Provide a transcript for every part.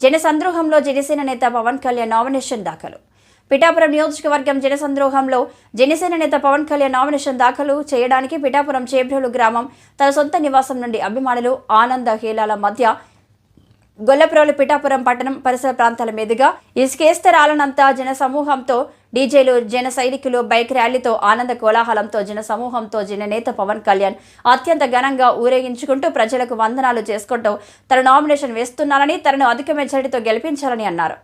జనసంద్రోహంలో జనసేన నేత పవన్ కళ్యాణ్ నామినేషన్ దాఖలు. పిఠాపురం నియోజకవర్గం జనసంద్రోహంలో జనసేన నేత పవన్ కళ్యాణ్ నామినేషన్ దాఖలు చేయడానికి పిఠాపురం చేబ్రోలు గ్రామం తన సొంత నివాసం నుండి అభిమానులు ఆనంద హేళాల మధ్య గొల్లప్రోలు పిఠాపురం పట్టణం పరిసర ప్రాంతాల మీదుగా ఇసుకేస్తరాలనంతా జన సమూహంతో డీజేలు జన సైనికులు బైక్ ర్యాలీతో ఆనంద కోలాహలంతో జన సమూహంతో జననేత పవన్ కళ్యాణ్ అత్యంత ఘనంగా ఊరేగించుకుంటూ ప్రజలకు వందనాలు చేసుకుంటూ తన నామినేషన్ వేస్తున్నారని తనను అధిక మెజారిటీతో గెలిపించాలని అన్నారు.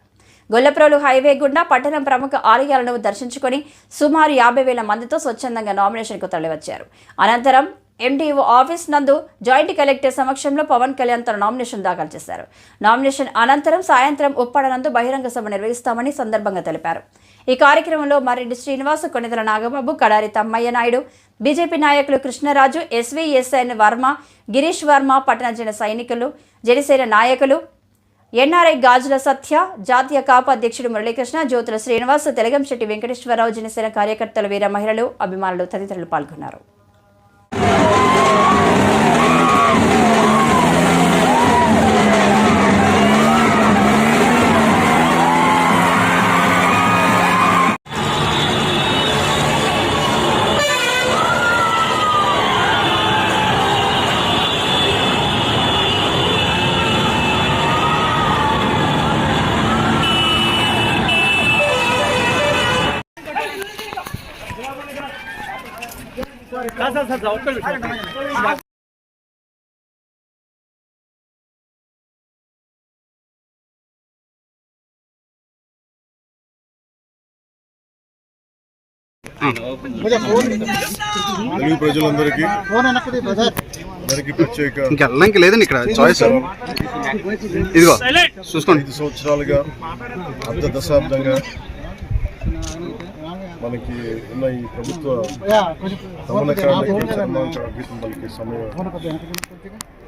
గొల్లప్రోలు హైవే గుండా పట్టణం ప్రముఖ ఆలయాలను దర్శించుకొని సుమారు యాభై వేల మందితో స్వచ్ఛందంగా నామినేషన్కు తరలివచ్చారు. అనంతరం ఎండీఓ ఆఫీస్ నందు జాయింట్ కలెక్టర్ సమక్షంలో పవన్ కళ్యాణ్ తన నామినేషన్ దాఖలు చేశారు. నామినేషన్ అనంతరం సాయంత్రం ఉప్పాడ నందు బహిరంగ సభ నిర్వహిస్తామని సందర్భంగా తెలిపారు. ఈ కార్యక్రమంలో మర్రెడ్డి శ్రీనివాస్ కొనిదల నాగబాబు కడారి తమ్మయ్య నాయుడు బీజేపీ నాయకులు కృష్ణరాజు ఎస్వీఎస్ఎన్ వర్మ గిరీష్ వర్మ పట్టణ జన సైనికులు జనసేన నాయకులు ఎన్ఆర్ఐ గాజుల సత్య జాతీయ కాపు అధ్యక్షుడు మురళీకృష్ణ జ్యోతుల శ్రీనివాస్ తెలగంశెట్టి వెంకటేశ్వరరావు జనసేన కార్యకర్తలు వీర మహిళలు అభిమానులు తదితరులు పాల్గొన్నారు. తెలుగు ప్రజలందరికీ అందరికీ ప్రత్యేక ఇంకా వెళ్ళడానికి లేదండి ఇక్కడ చాయిస్ ఇదిగో. చూసుకోండి. ఐదు సంవత్సరాలుగా అర్ధ దశాబ్దంగా మనకి ఉన్న ఈ ప్రభుత్వ పలికే సమయం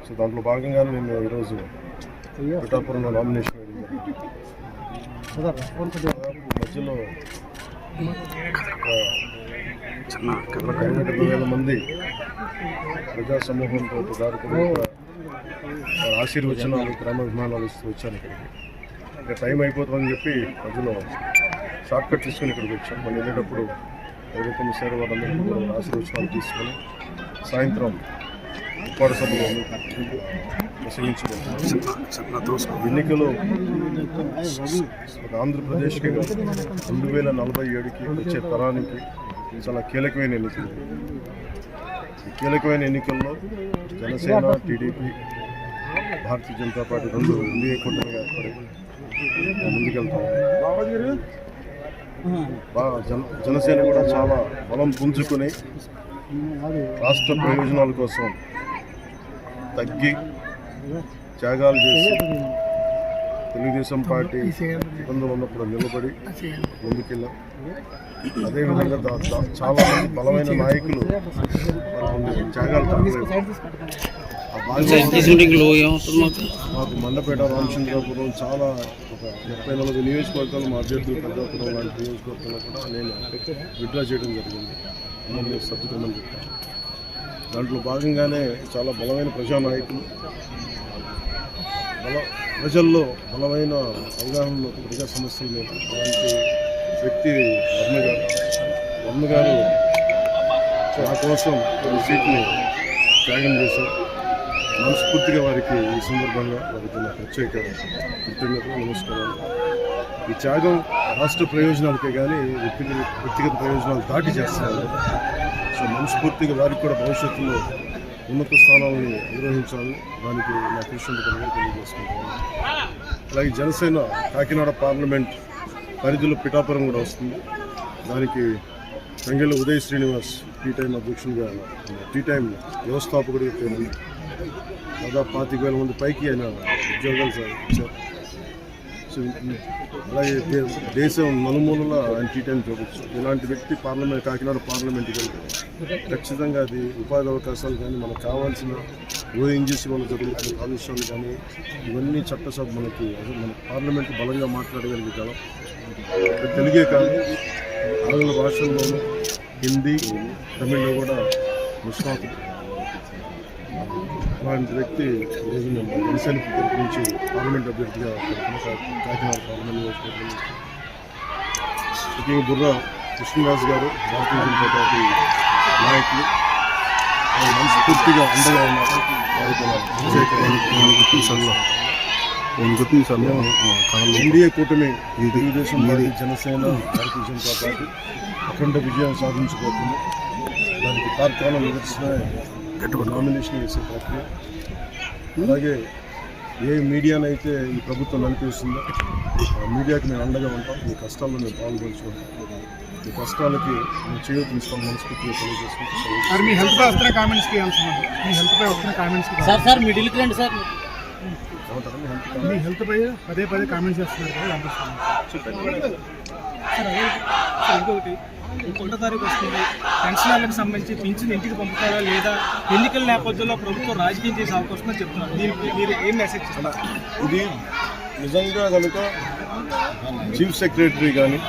సో దాంట్లో భాగంగానే నేను ఈరోజు పిఠాపురంలో నామినేషన్. మధ్యలో డెబ్బై వేల మంది ప్రజా సమూహంతో దారుకుని ఆశీర్వచనాలు గ్రామాభిమానాలు ఇస్తూ వచ్చాను ఇక్కడికి. ఇంకా టైం అయిపోతుందని చెప్పి మధ్యలో షార్ట్ కట్ తీసుకుని ఇక్కడికి వచ్చాం. మళ్ళీ వెళ్ళేటప్పుడు ఎవరైతే కమిషనర్ వాళ్ళందరికీ కూడా ఆశీర్వచనాలు తీసుకొని సాయంత్రం ఉప్పాడ సభలో ప్రసంగించుకుంటున్నాం ఎన్నికలు ఒక ఆంధ్రప్రదేశ్కి రెండు వేల నలభై ఏడుకి వచ్చే తరానికి చాలా కీలకమైన ఎన్నికలు. కీలకమైన ఎన్నికల్లో జనసేన టీడీపీ భారతీయ జనతా పార్టీ రెండు ఎన్డీఏ కూటమి ఏర్పడి ముందుకెళ్తాం. బాగా జన జనసేన కూడా చాలా బలం పుంజుకొని రాష్ట్ర ప్రయోజనాల కోసం తగ్గి త్యాగాలు చేసి తెలుగుదేశం పార్టీ ఇబ్బందులు ఉన్నప్పుడు నిలబడి ముందుకెళ్ళాం. అదేవిధంగా చాలా మంది బలమైన నాయకులు త్యాగాలు మాకు మండపేట రామచంద్రపురం చాలా ఒక ముప్పై నలభై నియోజకవర్గాలు మా అభ్యర్థులు పెద్దాపురం లాంటి నియోజకవర్గంలో కూడా నేను విడ్డ్రా చేయడం జరిగింది. మమ్మల్ని సర్దుకోమని చెప్పాను దాంట్లో భాగంగానే చాలా బలమైన ప్రజానాయకులు బల ప్రజల్లో బలమైన అవగాహనలో ప్రజా సమస్యలు లేదు అలాంటి వ్యక్తి వర్మ గారు వర్మ గారు నా కోసం కొన్ని సీట్ని త్యాగం చేశారు. మనస్ఫూర్తిగా వారికి ఈ సందర్భంగా వారికి నా ప్రత్యేక కృతజ్ఞతలు నమస్కారాలు. ఈ త్యాగం రాష్ట్ర ప్రయోజనాలకే కానీ వ్యక్తిగత వ్యక్తిగత ప్రయోజనాలు దాటి చేస్తున్నారు సో మనస్ఫూర్తిగా వారికి కూడా భవిష్యత్తులో ఉన్నత స్థానాలను నిర్వహించాలి దానికి నా కృషి తెలియజేసుకుంటాను అలాగే జనసేన కాకినాడ పార్లమెంట్ పరిధిలో పిఠాపురం కూడా వస్తుంది. దానికి సంగెల ఉదయ్ శ్రీనివాస్ టీ టైం అధ్యక్షునిగా టీ టైం వ్యవస్థాపకుడిగా పేరు దాదాపు పాతిక వేల మంది పైకి ఆయన ఉద్యోగాలు సార్ సో అలాగే దేశం నలుమూలల ఆయన టీ టైం చూడవచ్చు ఇలాంటి వ్యక్తి పార్లమెంట్ కాకినాడ పార్లమెంట్కి వెళ్తే ఖచ్చితంగా అది ఉపాధి అవకాశాలు కానీ మనకు కావాల్సిన ఓఎన్జీసీ వల్ల జరుగుతున్న కాలుష్యాలు కానీ ఇవన్నీ చట్టసభ మనకి మన పార్లమెంట్ బలంగా మాట్లాడగలిగే తెలుగే కాదు ఆంగ్ల భాషల్లోనూ హిందీ తమిళ్ళో కూడా ముస్లాం అలాంటి వ్యక్తి ఈరోజు మేము జనసేనకి తరపు నుంచి పార్లమెంట్ అభ్యర్థిగా కాకినాడ పార్లమెంట్ నియోజకవర్గం. ముఖ్యంగా బుర్ర కృష్ణరాజు గారు భారతీయ జనతా పార్టీ నాయకులు. మనస్ఫూర్తిగా అండగా ఉన్నారు ఎన్డీఏ కూటమి తెలుగుదేశం పార్టీ జనసేన భారతీయ జనతా పార్టీ అఖండ విజయం సాధించబోతుంది. దానికి తార్కాణం నిదర్శన నామినేషన్ వేసే ప్రక్రియ అలాగే ఏ మీడియానైతే ఈ ప్రభుత్వం నడిపిస్తుందో ఆ మీడియాకి మేము అండగా ఉంటాం. మీ కష్టాల్లో మేము పాల్గొంచుకుంటాం మీ కష్టాలకి మేము చేయొచ్చు మనస్ఫూర్తిగా తెలియజేసుకుంటాం సార్ మీ హెల్త్ పై వస్తున్న కామెంట్స్కి ఏమవుతున్నారు మీ హెల్త్ పై వస్తున్న కామెంట్స్కి సార్ సార్ మిడిల్కి రండి సార్. మీ హెల్త్ పై? పదే పదే కామెంట్స్ చేస్తున్నారు కదా సార్ ఇంకొకటి. ఒకటో తారీఖు వస్తుంది. పెన్షనర్లకు సంబంధించి పింఛన్ ఇంటికి పంపుతారా లేదా ఎన్నికల నేపథ్యంలో ప్రభుత్వం రాజకీయం చేసే అవకాశం చెప్తున్నారు. దీనికి మీరు ఏం మెసేజ్ ఇస్తారు ఇది నిజంగా కనుక చీఫ్ సెక్రటరీ కానీ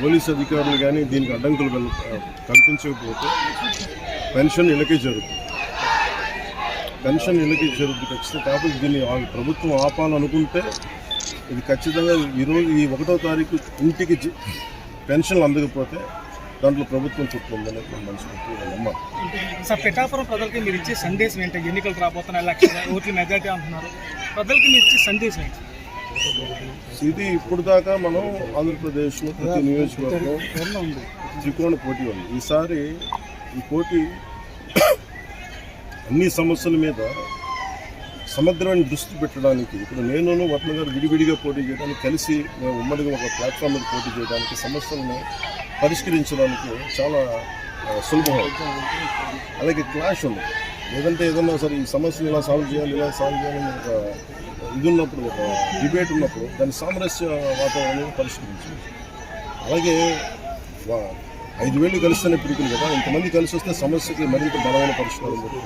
పోలీస్ అధికారులు కానీ దీనికి అడ్డంకులు కల్పించకపోతే పెన్షన్ ఇళ్ళకే జరుగుతుంది. పెన్షన్ ఇళ్ళకి జరుగుతుంది ఖచ్చితంగా. కాబట్టి దీన్ని ప్రభుత్వం ఆపాలనుకుంటే ఇది ఖచ్చితంగా ఈరోజు ఈ ఒకటో తారీఖు ఇంటికి పెన్షన్లు అందకపోతే దాంట్లో ప్రభుత్వం నమ్మాలి సార్ పిఠాపురం ప్రజలకి మీరు ఇచ్చే సందేశం ఏంటి? ఎన్నికలు రాబోతున్న లక్షల ఓట్ల మెజార్టీ అంటున్నారు. ప్రజలకి మీరు ఇచ్చే సందేశం ఏంటి? ఇది ఇప్పుడు దాకా మనం ఆంధ్రప్రదేశ్లో ప్రతి నియోజకవర్గం త్రికోణ పోటీ ఉంది. ఈసారి ఈ పోటీ అన్ని సమస్యల మీద సమగ్రమైన దృష్టి పెట్టడానికి ఇప్పుడు నేను వర్మ గారు విడివిడిగా పోటీ చేయడానికి కలిసి మేము ఉమ్మడిగా ఒక ప్లాట్ఫామ్ మీద పోటీ చేయడానికి సమస్యలను పరిష్కరించడానికి చాలా సులభం. అలాగే క్లాష్ ఉంది. లేదంటే ఏదన్నా సరే ఈ సమస్యను ఇలా సాల్వ్ చేయాలి ఇలా సాల్వ్ చేయాలని ఒక ఇది ఉన్నప్పుడు ఒక డిబేట్ ఉన్నప్పుడు దాని సామరస్య వాతావరణాన్ని పరిష్కరించవచ్చు. అలాగే వా- ఐదు వేలు కలిస్తేనే పిడుకులు కదా. ఇంతమంది కలిసి వస్తే సమస్యకి మరింత బలమైన పరిష్కారం